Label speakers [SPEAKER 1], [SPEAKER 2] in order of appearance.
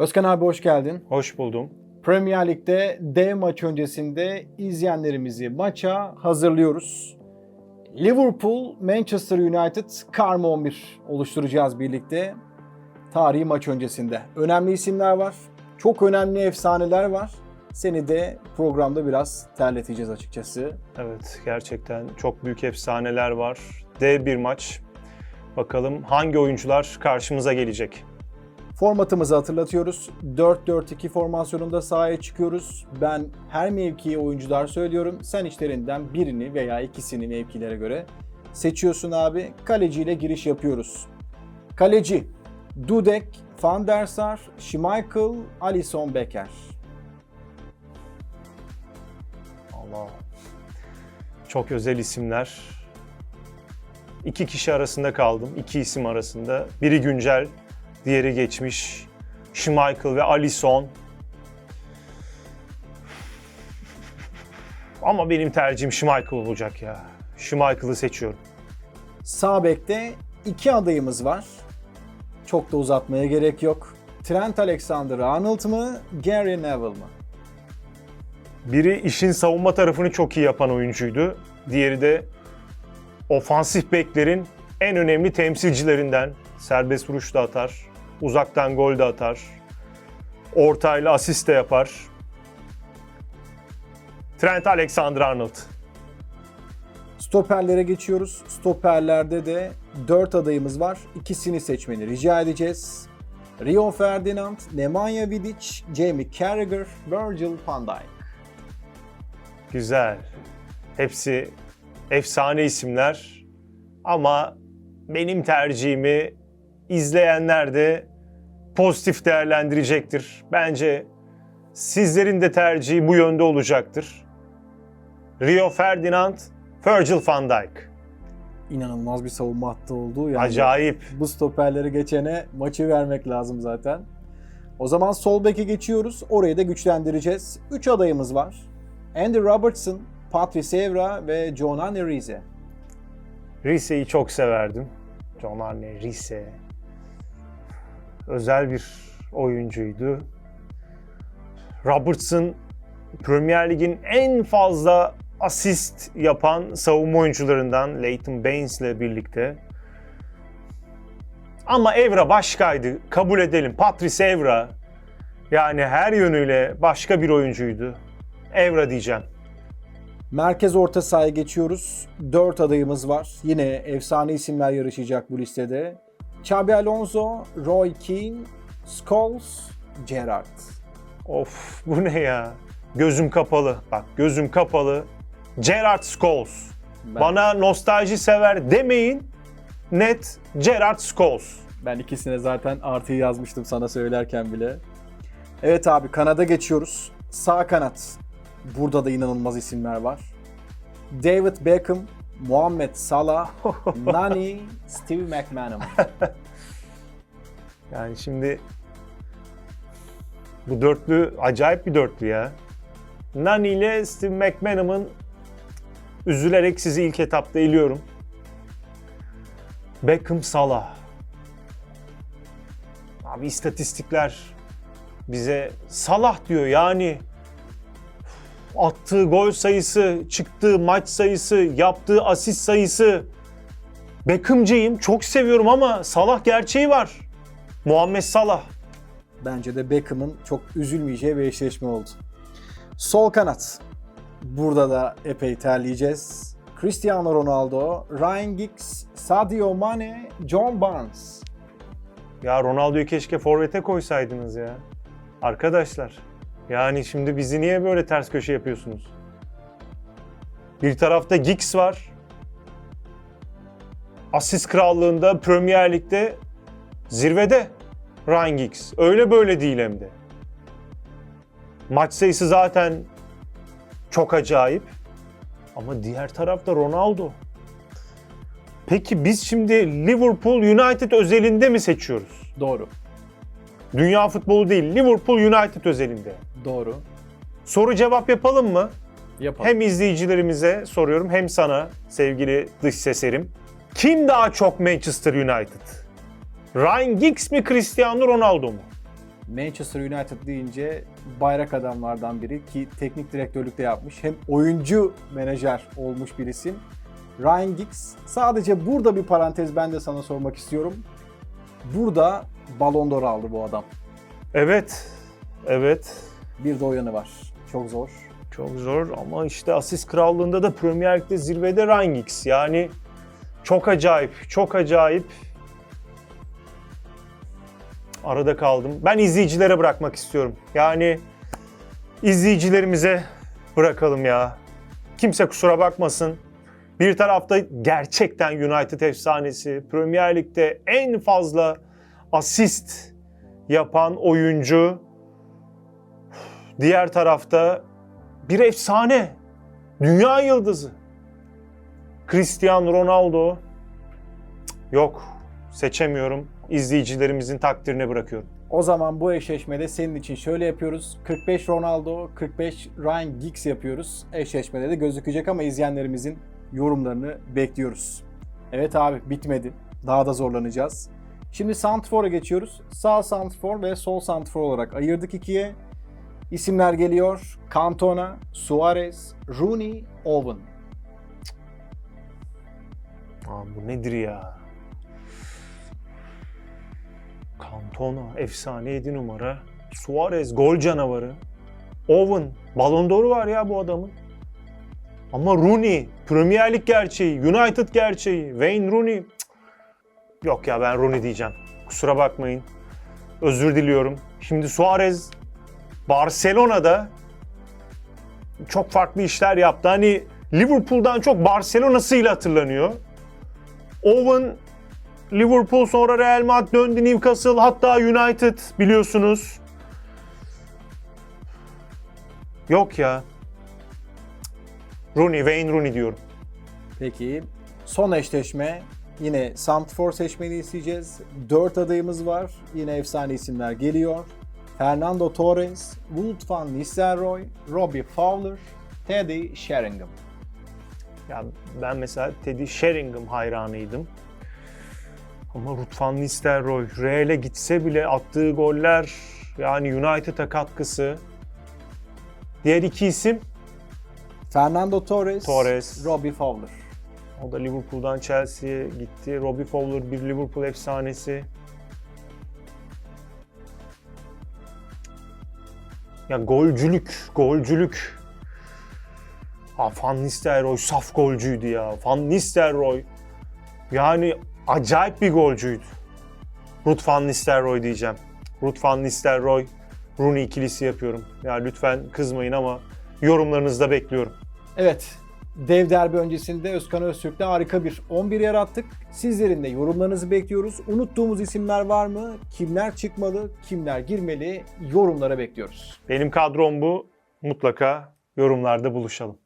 [SPEAKER 1] Özkan abi hoş geldin.
[SPEAKER 2] Hoş buldum.
[SPEAKER 1] Premier Lig'de dev maç öncesinde izleyenlerimizi maça hazırlıyoruz. Liverpool, Manchester United, Karma 11 oluşturacağız birlikte. Tarihi maç öncesinde. Önemli isimler var. Çok önemli efsaneler var. Seni de programda biraz terleteceğiz açıkçası.
[SPEAKER 2] Evet, gerçekten çok büyük efsaneler var. Dev bir maç. Bakalım hangi oyuncular karşımıza gelecek?
[SPEAKER 1] Formatımızı hatırlatıyoruz. 4-4-2 formasyonunda sahaya çıkıyoruz. Ben her mevkiye oyuncular söylüyorum. Sen içlerinden birini veya ikisini mevkilere göre seçiyorsun abi. Kaleciyle giriş yapıyoruz. Kaleci Dudek, Van der Sar, Schmeichel, Alisson Becker.
[SPEAKER 2] Allah. Çok özel isimler. İki kişi arasında kaldım. İki isim arasında. Biri güncel, diğeri geçmiş. Schmeichel ve Alisson. Ama benim tercihim Schmeichel olacak ya. Schmeichel'ı seçiyorum.
[SPEAKER 1] Sağ bekte iki adayımız var. Çok da uzatmaya gerek yok. Trent Alexander-Arnold mı, Gary Neville mı?
[SPEAKER 2] Biri işin savunma tarafını çok iyi yapan oyuncuydu. Diğeri de ofansif beklerin en önemli temsilcilerinden. Serbest vuruş da atar, uzaktan gol de atar, ortayla asist de yapar. Trent Alexander-Arnold.
[SPEAKER 1] Stoperlere geçiyoruz. Stoperlerde de 4 adayımız var. İkisini seçmeni rica edeceğiz. Rio Ferdinand, Nemanja Vidic, Jamie Carragher, Virgil van Dijk.
[SPEAKER 2] Güzel. Hepsi efsane isimler. Ama benim tercihimi izleyenler de pozitif değerlendirecektir. Bence sizlerin de tercihi bu yönde olacaktır. Rio Ferdinand, Virgil van Dijk.
[SPEAKER 1] İnanılmaz bir savunma hattı oldu. Yani
[SPEAKER 2] Acayip.
[SPEAKER 1] Bu stoperleri geçene maçı vermek lazım zaten. O zaman sol beke geçiyoruz. Orayı da güçlendireceğiz. 3 adayımız var. Andy Robertson, Patrice Evra ve John Arne Rize.
[SPEAKER 2] Rise'yi çok severdim. John Arne Rise. Özel bir oyuncuydu. Robertson Premier Lig'in en fazla asist yapan savunma oyuncularından Leighton Baines ile birlikte. Ama Evra başkaydı. Kabul edelim. Patrice Evra yani her yönüyle başka bir oyuncuydu. Evra diyeceğim.
[SPEAKER 1] Merkez orta sahaya geçiyoruz. 4 adayımız var. Yine efsane isimler yarışacak bu listede. Xabi Alonso, Roy Keane, Scholes, Gerrard.
[SPEAKER 2] Of bu ne ya? Gözüm kapalı. Bak gözüm kapalı. Gerard Scholes.
[SPEAKER 1] Ben-
[SPEAKER 2] Bana nostalji sever demeyin. Net Gerard Scholes.
[SPEAKER 1] Ben ikisine zaten artıyı yazmıştım sana söylerken bile. Evet abi kanada geçiyoruz. Sağ kanat. Burada da inanılmaz isimler var. David Beckham, Muhammed Salah, Nani, Steve McManaman.
[SPEAKER 2] Yani şimdi bu dörtlü acayip bir dörtlü ya. Nani ile Steve McManaman üzülerek sizi ilk etapta eliyorum. Beckham Salah. Abi istatistikler bize Salah diyor yani attığı gol sayısı, çıktığı maç sayısı, yaptığı asist sayısı. Beckham'cıyım, çok seviyorum ama Salah gerçeği var. Muhammed Salah.
[SPEAKER 1] Bence de Beckham'ın çok üzülmeyeceği bir eşleşme oldu. Sol kanat. Burada da epey terleyeceğiz. Cristiano Ronaldo, Ryan Giggs, Sadio Mane, John Barnes.
[SPEAKER 2] Ya Ronaldo'yu keşke forvete koysaydınız ya. Arkadaşlar. Yani şimdi bizi niye böyle ters köşe yapıyorsunuz? Bir tarafta Giggs var. Asist krallığında Premier Lig'de zirvede Ryan Giggs. Öyle böyle değil hem de. Maç sayısı zaten çok acayip. Ama diğer tarafta Ronaldo. Peki biz şimdi Liverpool United özelinde mi seçiyoruz?
[SPEAKER 1] Doğru.
[SPEAKER 2] Dünya futbolu değil, Liverpool United özelinde.
[SPEAKER 1] Doğru.
[SPEAKER 2] Soru cevap yapalım mı?
[SPEAKER 1] Yapalım.
[SPEAKER 2] Hem izleyicilerimize soruyorum hem sana sevgili dış seserim. Kim daha çok Manchester United? Ryan Giggs mi Cristiano Ronaldo mu?
[SPEAKER 1] Manchester United deyince bayrak adamlardan biri ki teknik direktörlük de yapmış. Hem oyuncu menajer olmuş bir isim. Ryan Giggs. Sadece burada bir parantez ben de sana sormak istiyorum. Burada Ballon d'Or aldı bu adam.
[SPEAKER 2] Evet, evet.
[SPEAKER 1] Bir de o yanı var. Çok zor.
[SPEAKER 2] Çok zor ama işte asist krallığında da Premier Lig'de zirvede Ryan Giggs. Yani çok acayip, çok acayip. Arada kaldım. Ben izleyicilere bırakmak istiyorum. Yani izleyicilerimize bırakalım ya. Kimse kusura bakmasın. Bir tarafta gerçekten United efsanesi, Premier Lig'de en fazla asist yapan oyuncu. Diğer tarafta bir efsane. Dünya yıldızı. Cristiano Ronaldo. Yok. Seçemiyorum. İzleyicilerimizin takdirine bırakıyorum.
[SPEAKER 1] O zaman bu eşleşmede senin için şöyle yapıyoruz. 45 Ronaldo, 45 Ryan Giggs yapıyoruz. Eşleşmede de gözükecek ama izleyenlerimizin yorumlarını bekliyoruz. Evet abi bitmedi. Daha da zorlanacağız. Şimdi Santrfor'a geçiyoruz. Sağ Santrfor ve sol Santrfor olarak ayırdık ikiye. İsimler geliyor. Cantona, Suarez, Rooney, Owen.
[SPEAKER 2] Aa, bu nedir ya? Cantona efsane 7 numara. Suarez gol canavarı. Owen Ballon d'Or'u var ya bu adamın. Ama Rooney Premier Lig gerçeği, United gerçeği, Wayne Rooney. Yok ya ben Rooney diyeceğim. Kusura bakmayın. Özür diliyorum. Şimdi Suarez Barcelona'da çok farklı işler yaptı. Hani Liverpool'dan çok Barcelona'sıyla hatırlanıyor. Owen Liverpool sonra Real Madrid döndü Newcastle hatta United biliyorsunuz. Yok ya. Rooney, Wayne Rooney diyorum.
[SPEAKER 1] Peki son eşleşme yine Santrfor seçmeni isteyeceğiz. 4 adayımız var. Yine efsane isimler geliyor. Fernando Torres, Wout van Nistelrooy, Robbie Fowler, Teddy Sheringham.
[SPEAKER 2] Ya ben mesela Teddy Sheringham hayranıydım. Ama Ruud van Nistelrooy Real'e gitse bile attığı goller yani United'a katkısı. Diğer iki isim
[SPEAKER 1] Fernando Torres,
[SPEAKER 2] Torres.
[SPEAKER 1] Robbie Fowler.
[SPEAKER 2] O da Liverpool'dan Chelsea'ye gitti. Robbie Fowler bir Liverpool efsanesi. Ya golcülük, golcülük. Ha Van Nistelrooy saf golcüydü ya. Van Nistelrooy yani acayip bir golcüydü. Ruud van Nistelrooy diyeceğim. Ruud van Nistelrooy, Rooney ikilisi yapıyorum. Ya lütfen kızmayın ama yorumlarınızı da bekliyorum.
[SPEAKER 1] Evet, dev derbi öncesinde Özkan Öztürk'le harika bir 11 yarattık. Sizlerin de yorumlarınızı bekliyoruz. Unuttuğumuz isimler var mı? Kimler çıkmalı? Kimler girmeli? Yorumlara bekliyoruz.
[SPEAKER 2] Benim kadrom bu. Mutlaka yorumlarda buluşalım.